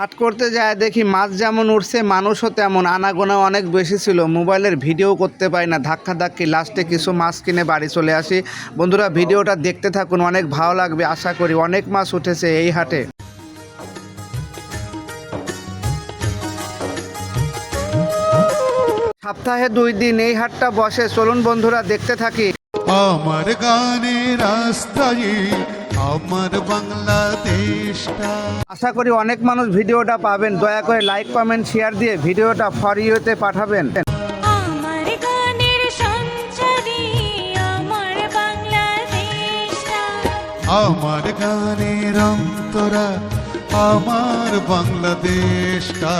হাট করতে যায়, দেখি মাছ যেমন উঠছে মানুষও তেমন। আনাগোনা অনেক বেশি ছিল। মোবাইলের ভিডিও করতে পারি না, ধাক্কা ধাক্কি। লাস্টে কিছু মাছ কিনে বাড়ি চলে আসি। বন্ধুরা, ভিডিওটা দেখতে থাকুন, অনেক ভালো লাগবে, আশা করি। অনেক মাছ উঠেছে এই হাটে। সপ্তাহে দুই দিন এই হাটটা বসে। চলুন বন্ধুরা, দেখতে থাকি। আমার গানের রাস্তায় আমার বাংলাদেশটা আশা করি অনেক মানুষ ভিডিওটা পাবেন। দয়া করে লাইক কমেন্ট শেয়ার দিয়ে ভিডিওটা ফর ইউতে পাঠাবেন। আমার গানের সঞ্চারী আমার বাংলাদেশটা। আমার গানের অন্তরা আমার বাংলাদেশটা।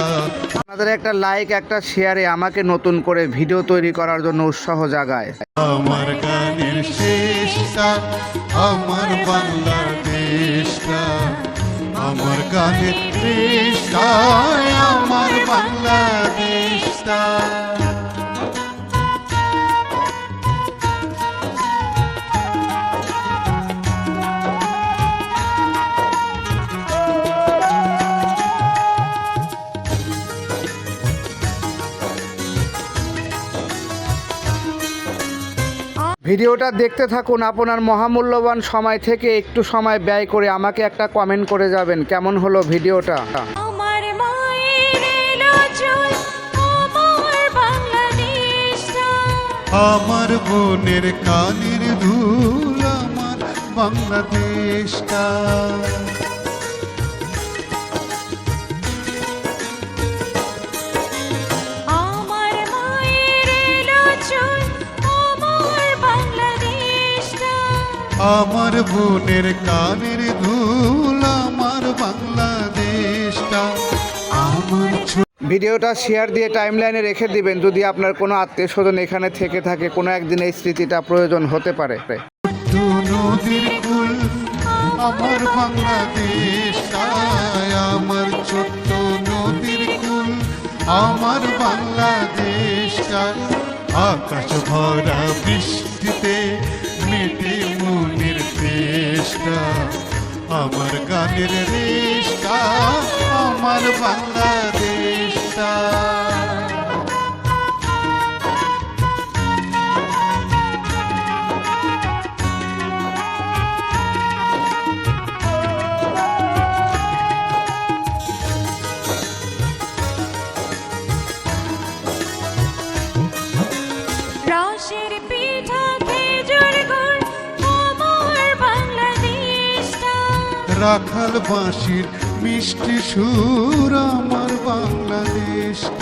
আপনাদের একটা লাইক একটা শেয়ারে আমাকে নতুন করে ভিডিও তৈরি করার জন্য উৎসাহ জাগায়। আমার গানের শেষটা আমার বাংলাদেশটা আমার গানের শেষটা। ভিডিওটা দেখতে থাকুন আপনার মহামূল্যবান সময় থেকে একটু সময় ব্যয় করে আমাকে একটা কমেন্ট করে যাবেন। কেমন হলো ভিডিওটা? আমার বোনের কানের ধুল আমার বাংলাদেশটা আমার বোনের কানের ধুল আমার বাংলাদেশটা আমার ভিডিওটা শেয়ার দিয়ে টাইমলাইনে রেখে দিবেন যদি আপনার কোনো আত্মীয় স্বজন এখানে থেকে থাকে কোনো একদিন এই স্মৃতিটা প্রয়োজন হতে পারে। আমার বাংলাদেশটা আমার ছোট্ট নদীর কুল আমার বাংলাদেশটা। আকাশ ভরা বৃষ্টিতে মেটে মনের চেষ্টা আমার গানের রেষ্টা আমার বাংলাদেশটা রাখাল বাঁশির মিষ্টি সুর আমার বাংলাদেশটা